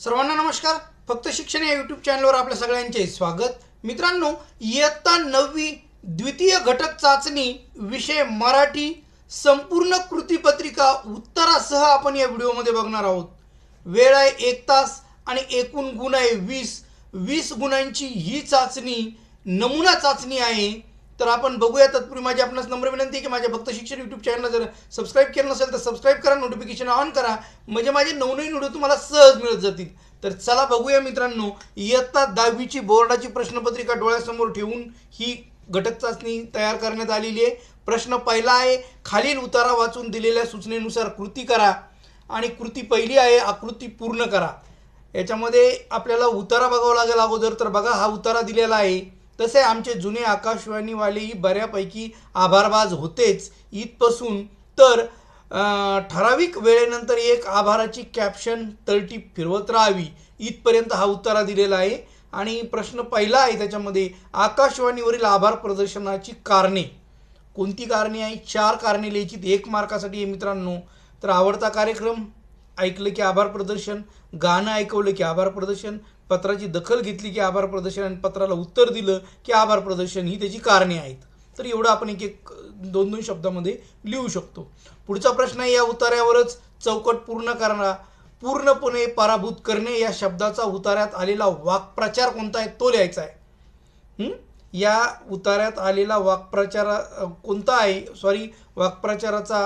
सर्वांना नमस्कार. फक्त शिक्षण या यूट्यूब चॅनलवर आपल्या सगळ्यांचे स्वागत. मित्रांनो इयत्ता नववी द्वितीय घटक चाचणी विषय मराठी संपूर्ण कृतीपत्रिका उत्तरासह आपण या व्हिडिओमध्ये बघणार आहोत. वेळ आहे एक तास आणि एकूण गुण आहे वीस. वीस गुणांची ही चाचणी नमुना चाचणी आहे. तर आपण बघूया तत्पूर्वी माझी आपणास नम्र विनंती आहे की माझ्या भक्त शिक्षण यूट्यूब चॅनलला जर सबस्क्राईब केलं नसेल तर सबस्क्राईब करा नोटिफिकेशन ऑन करा. म्हणजे माझे नवनवीन व्हिडिओ तुम्हाला सहज मिळत जातील. तर चला बघूया मित्रांनो इयत्ता दहावीची बोर्डाची प्रश्नपत्रिका डोळ्यासमोर ठेवून ही घटक चाचणी तयार करण्यात आलेली आहे. प्रश्न पहिला आहे खालील उतारा वाचून दिलेल्या सूचनेनुसार कृती करा आणि कृती पहिली आहे आकृती पूर्ण करा. याच्यामध्ये आपल्याला उतारा बघावा लागेल अगोदर तर बघा हा उतारा दिलेला आहे. तसे आमचे जुने आकाशवाणीवालेही बऱ्यापैकी आभारबाज होतेच इथपासून. तर ठराविक वेळेनंतर एक आभाराची कॅप्शन तळटी फिरवत राहावी इथपर्यंत हा उतारा दिलेला आहे. आणि प्रश्न पहिला आहे त्याच्यामध्ये आकाशवाणीवरील आभार प्रदर्शनाची कारणे. कोणती कारणे आहे चार कारणे लिहायची एक मार्कासाठी आहे मित्रांनो. तर आवडता कार्यक्रम ऐकलं की आभार प्रदर्शन गाणं ऐकवलं की आभार प्रदर्शन पत्राची दखल घेतली की आभार प्रदर्शन आणि पत्राला उत्तर दिलं की आभार प्रदर्शन ही त्याची कारणे आहेत. तर एवढं आपण एक एक दोन दोन शब्दामध्ये लिहू शकतो. पुढचा प्रश्न आहे या उतार्यावरच चौकट पूर्ण करणार पूर्णपणे पराभूत करणे या शब्दाचा उतार्यात आलेला वाक्प्रचार कोणता आहे तो लिहायचा आहे. या उतार्यात आलेला वाक्प्रचार कोणता आहे? सॉरी वाक्प्रचाराचा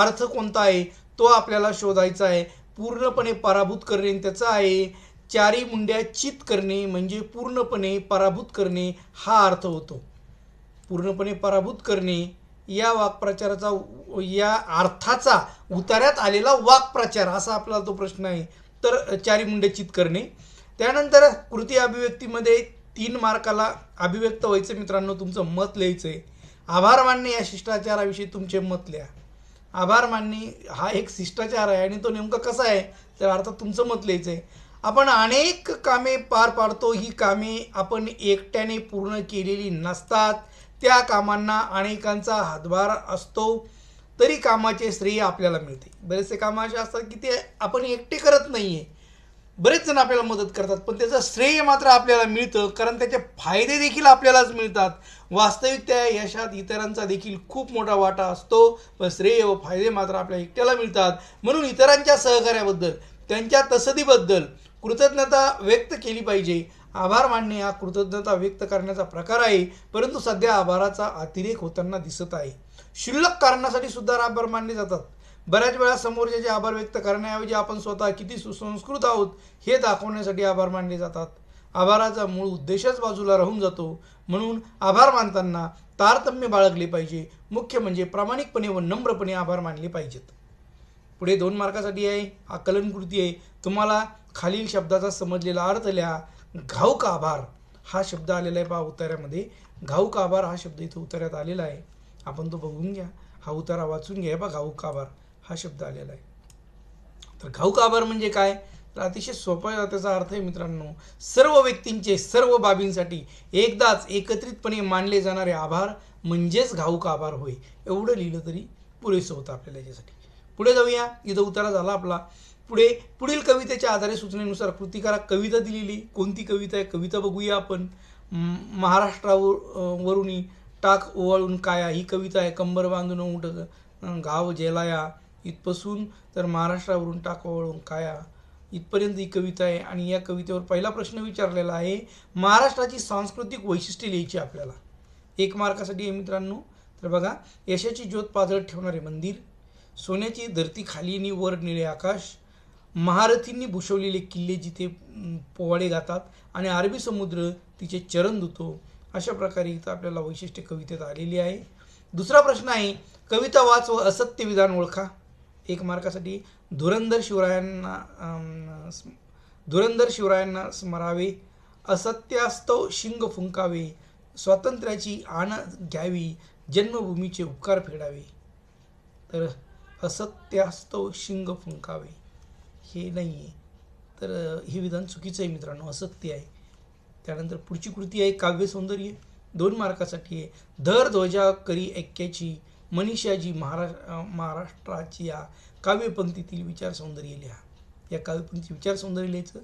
अर्थ कोणता आहे? तो आपल्याला शोधायचा आहे. पूर्णपणे पराभूत करणे त्याचा आहे. चारी मुंड्या चित करणे म्हणजे पूर्णपणे पराभूत करणे हा अर्थ होतो. पूर्णपणे पराभूत करणे या वाक्प्रचाराचा या अर्थाचा उतार्यात आलेला वाक्प्रचार असा आपला तो प्रश्न आहे. तर चारी मुंडे चित करणे. त्यानंतर कृती अभिव्यक्तीमध्ये तीन मार्काला अभिव्यक्त व्हायचं मित्रांनो तुमचं मत लिहायचं आहे आभार मानणे या शिष्टाचाराविषयी तुमचे मत लिहा. आभार मानणे हा एक शिष्टाचार आहे आणि तो नेमका कसा आहे? तर अर्थात तुमचं मत लिहायचं आहे आपण अनेक कामे पार पाडतो. ही कामे आपण एकट्याने पूर्ण केलेली नसतात. त्या कामांना अनेकांचा हातभार असतो. तरी कामाचे श्रेय आपल्याला मिळते. बरेचसे कामं असे असतात की ते आपण एकटे करत नाही आहे बरेच जण आपल्याला मदत करतात पण त्याचं श्रेय मात्र आपल्याला मिळतं. कारण त्याचे फायदे देखील आपल्यालाच मिळतात. वास्तविक त्या यशात इतरांचा देखील खूप मोठा वाटा असतो. पण श्रेय व फायदे मात्र आपल्या एकट्याला मिळतात. म्हणून इतरांच्या सहकार्याबद्दल त्यांच्या तसदीबद्दल कृतज्ञता व्यक्त केली पाहिजे. आभार मानणे हा कृतज्ञता व्यक्त करण्याचा प्रकार आहे. परंतु सध्या आभाराचा अतिरेक होताना दिसत आहे. क्षुल्लक कारणासाठी सुद्धा आभार मानले जातात. बऱ्याच वेळा समोरच्याचे आभार व्यक्त करण्याऐवजी आपण स्वतः किती सुसंस्कृत आहोत हे दाखवण्यासाठी आभार मानले जातात. आभाराचा मूळ उद्देशच बाजूला राहून जातो. म्हणून आभार मानताना तारतम्य बाळगले पाहिजे. मुख्य म्हणजे प्रामाणिकपणे व नम्रपणे आभार मानले पाहिजेत. पुढे दोन मार्कासाठी आहे आकलनकृती आहे. तुम्हाला खालील शब्दाचा समजलेला अर्थ लिहा. घाऊक आभार. हा शब्द आलेला आहे पहा उतार्यामध्ये घाऊक आभार हा शब्द इथं उतार्यात आलेला आहे. आपण तो बघून घ्या. हा उतारा वाचून घ्या. बा घाऊक आभार हा शब्द आलेला आहे. तर घाऊक आभार म्हणजे काय? तर अतिशय सोपा त्याचा अर्थ आहे मित्रांनो सर्व व्यक्तींचे सर्व बाबींसाठी एकदाच एकत्रितपणे मानले जाणारे आभार म्हणजेच घाऊक आभार होय. एवढं लिहिलं तरी पुरेसं होतं आपल्याला याच्यासाठी. पुढे जाऊया. इथं उतारा झाला आपला. पुढे पुढील कवितेच्या आधारे सूचनेनुसार कृतिकारा कविता दिलेली. कोणती कविता आहे? कविता बघूया आपण. महाराष्ट्रावर अं, टाक ओवाळून काया ही कविता आहे कंबर बांधून उठ गाव जेलाया इथपासून तर महाराष्ट्रावरून टाक ओवाळून काया. इथपर्यंत ही कविता आहे आणि या कवितेवर पहिला प्रश्न विचारलेला आहे. महाराष्ट्राची सांस्कृतिक वैशिष्ट्ये लिहायची आपल्याला. एक मार्कासाठी आहे मित्रांनो. तर बघा यशाची ज्योत पाजळत ठेवणारे मंदिर. सोन्याची धरती खाली आणि वर निळे आकाश महारथींनी भूषवलेले किल्ले जिथे पोवाडे गातात आणि अरबी समुद्र तिचे चरण धुतो अशा प्रकारे इथं आपल्याला वैशिष्ट्य कवितेत आलेली आहे. दुसरा प्रश्न आहे कविता वाच व असत्य विधान ओळखा. एक मार्कासाठी धुरंधर शिवरायांना स्म- धुरंधर शिवरायांना स्मरावे असत्यास्तव शिंग फुंकावे स्वातंत्र्याची आण घ्यावी जन्मभूमीचे उपकार फेडावे. तर असत्यास्तव शिंग फुंकावे. हे नाही आहे तर हे विधान चुकीचं आहे मित्रांनो असत्य आहे. त्यानंतर पुढची कृती आहे काव्य सौंदर्य. दोन मार्कासाठी आहे. धर ध्वजा करी ऐक्याची मनीषाजी महारा महाराष्ट्राची या काव्यपंक्तीतील विचार सौंदर्य लिहा. या काव्यपंथी विचार सौंदर्य लिहायचं.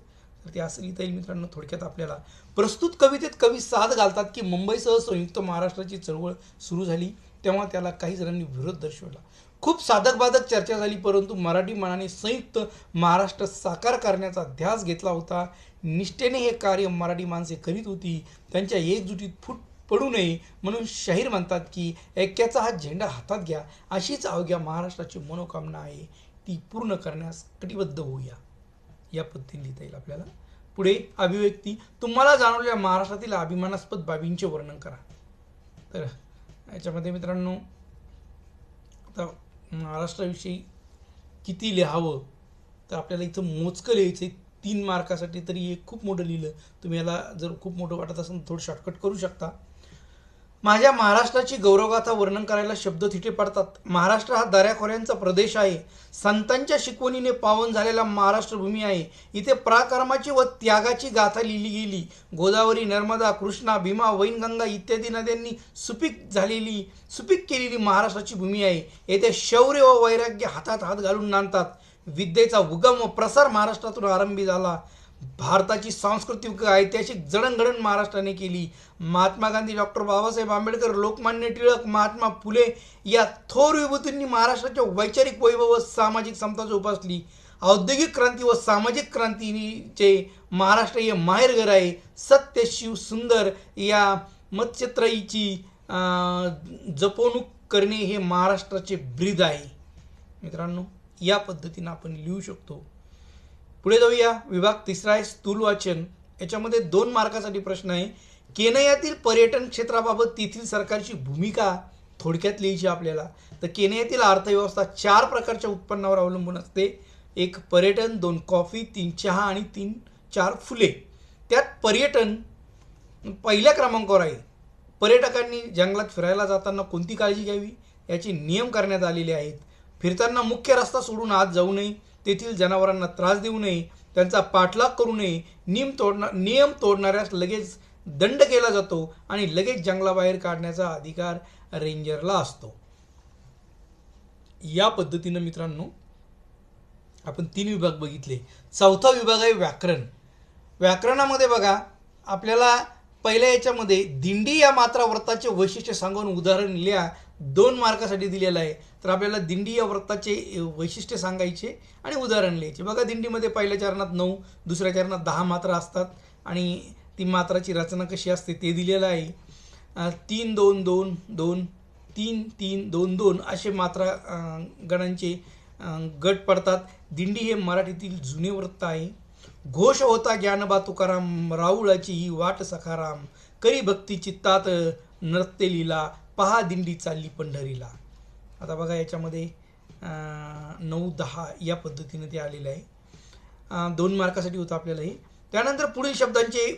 तर ते असं लिहिता येईल मित्रांनो थोडक्यात आपल्याला. प्रस्तुत कवितेत कवी साथ घालतात की मुंबईसह संयुक्त महाराष्ट्राची चळवळ सुरू झाली तेव्हा त्याला काही जणांनी विरोध दर्शवला. खूप साधक बाधक चर्चा झाली परंतु मराठी मनाने संयुक्त महाराष्ट्र साकार करण्याचा ध्यास घेतला होता. निष्ठेने हे कार्य मराठी माणसे करीत होती. त्यांच्या एकजुटीत फूट पडू नये म्हणून शाहीर म्हणतात की ऐक्याचा हा झेंडा हातात घ्या. अशीच अवघ्या महाराष्ट्राची मनोकामना आहे. ती पूर्ण करण्यास कटिबद्ध होऊया. या पद्धतीने लिहिता येईल आपल्याला. पुढे अभिव्यक्ती तुम्हाला जाणवलेल्या महाराष्ट्रातील अभिमानास्पद बाबींचे वर्णन करा. तर याच्यामध्ये मित्रांनो आता महाराष्ट्राविषयी किती लिहावं तर आपल्याला इथं मोजकं लिहायचं आहे तीन मार्कासाठी तरी हे खूप मोठं लिहिलं. तुम्ही याला जर खूप मोठं वाटत असेल तर थोडं शॉर्टकट करू शकता. माझ्या महाराष्ट्राची गौरवगाथा वर्णन करायला शब्द थिटे पडतात. महाराष्ट्र हा दऱ्याखोऱ्यांचा प्रदेश आहे. संतांच्या शिकवणीने पावन झालेला महाराष्ट्रभूमी आहे. इथे पराक्रमाची व त्यागाची गाथा लिहिली गेली. गोदावरी नर्मदा कृष्णा भीमा वैनगंगा इत्यादी नद्यांनी सुपीक झालेली सुपीक केलेली महाराष्ट्राची भूमी आहे. येथे शौर्य व वैराग्य हातात हात घालून नांदतात. विद्येचा उगम व प्रसार महाराष्ट्रातून आरंभी झाला. भारताची सांस्कृतिक ऐतिहासिक जडणघडण महाराष्ट्राने केली. महात्मा गांधी डॉक्टर बाबासाहेब आंबेडकर लोकमान्य टिळक महात्मा फुले या थोर विभूतींनी महाराष्ट्राच्या वैचारिक वैभव व सामाजिक समता जोपासली. औद्योगिक क्रांती व सामाजिक क्रांतीचे महाराष्ट्र हे माहेरघर आहे. सत्य शिव सुंदर या मत्स्यत्रयीची जपवणूक करणे हे महाराष्ट्राचे ब्रीद आहे. मित्रांनो या पद्धतीनं आपण लिहू शकतो. पुढे जाऊया. विभाग तिसरा आहे स्थूल वाचन. याच्यामध्ये दोन मार्कासाठी प्रश्न आहे. केनयातील पर्यटन क्षेत्राबाबत तेथील सरकारची भूमिका थोडक्यात लिहायची आपल्याला. तर केनयातील अर्थव्यवस्था चार प्रकारच्या उत्पन्नावर अवलंबून असते. एक पर्यटन दोन कॉफी तीन चहा आणि तीन चार फुले. त्यात पर्यटन पहिल्या क्रमांकावर आहे. पर्यटकांनी जंगलात फिरायला जाताना कोणती काळजी घ्यावी? याचे नियम करण्यात आलेले आहेत. फिरताना मुख्य रस्ता सोडून आत जाऊ नये. तेथील जनावरांना त्रास देऊ नये त्यांचा पाठलाग करू नये नियम तोडणा नियम तोडणाऱ्यास लगेच दंड केला जातो आणि लगेच जंगलाबाहेर काढण्याचा अधिकार रेंजरला असतो. या पद्धतीनं मित्रांनो आपण तीन विभाग बघितले. चौथा विभाग आहे व्याकरण. व्याकरणामध्ये बघा आपल्याला पहिल्या याच्यामध्ये दिंडी या मात्रा व्रताचे वैशिष्ट्य सांगून उदाहरण लिहा. दोन मार्कासाठी दिलेलं आहे. तर आपल्याला दिंडी या व्रताचे वैशिष्ट्य सांगायचे आणि उदाहरण लिहायचे. बघा दिंडीमध्ये पहिल्या चरणात नऊ दुसऱ्या चरणात दहा मात्रा असतात आणि ती मात्राची रचना कशी असते ते दिलेलं आहे. तीन दोन दोन दोन तीन तीन दोन दोन असे मात्रा गणांचे गट पडतात. दिंडी हे मराठीतील जुने वृत्त आहे. घोष होता ज्ञानबा तुकाराम राऊळाची ही वाट सखाराम. करी भक्ती चित्तात नृत्य लीला. पहा दिंडी चालली पंढरीला. आता बघा याच्यामध्ये नऊ दहा या पद्धतीने ते आलेलं आहे. दोन मार्कासाठी होतं आपल्याला हे. त्यानंतर पुढील शब्दांचे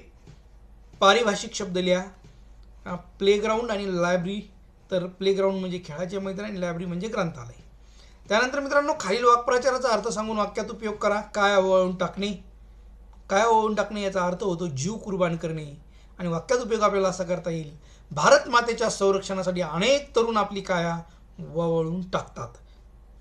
पारिभाषिक शब्द लिहा. प्लेग्राऊंड आणि लायब्ररी तर प्लेग्राऊंड म्हणजे खेळाचे मैदान आणि लायब्ररी म्हणजे ग्रंथालय. त्यानंतर मित्रांनो खालील वाक्प्रचाराचा अर्थ सांगून वाक्यात उपयोग करा. काय ओवाळून टाकणे? काय ओवाळून टाकणे याचा अर्थ होतो जीव कुर्बान करणे. आणि वाक्यात उपयोग आपल्याला असा करता येईल. भारत मातेच्या संरक्षणासाठी अनेक तरुण आपली काया वळून टाकतात.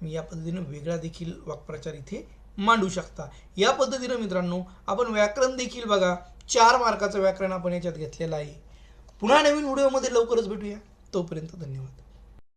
मी या पद्धतीनं वेगळा देखील वाक्प्रचार इथे मांडू शकता. या पद्धतीनं मित्रांनो आपण व्याकरण देखील बघा. चार मार्काचं व्याकरण आपण याच्यात घेतलेलं आहे. पुन्हा नवीन व्हिडिओमध्ये लवकरच भेटूया. तोपर्यंत धन्यवाद.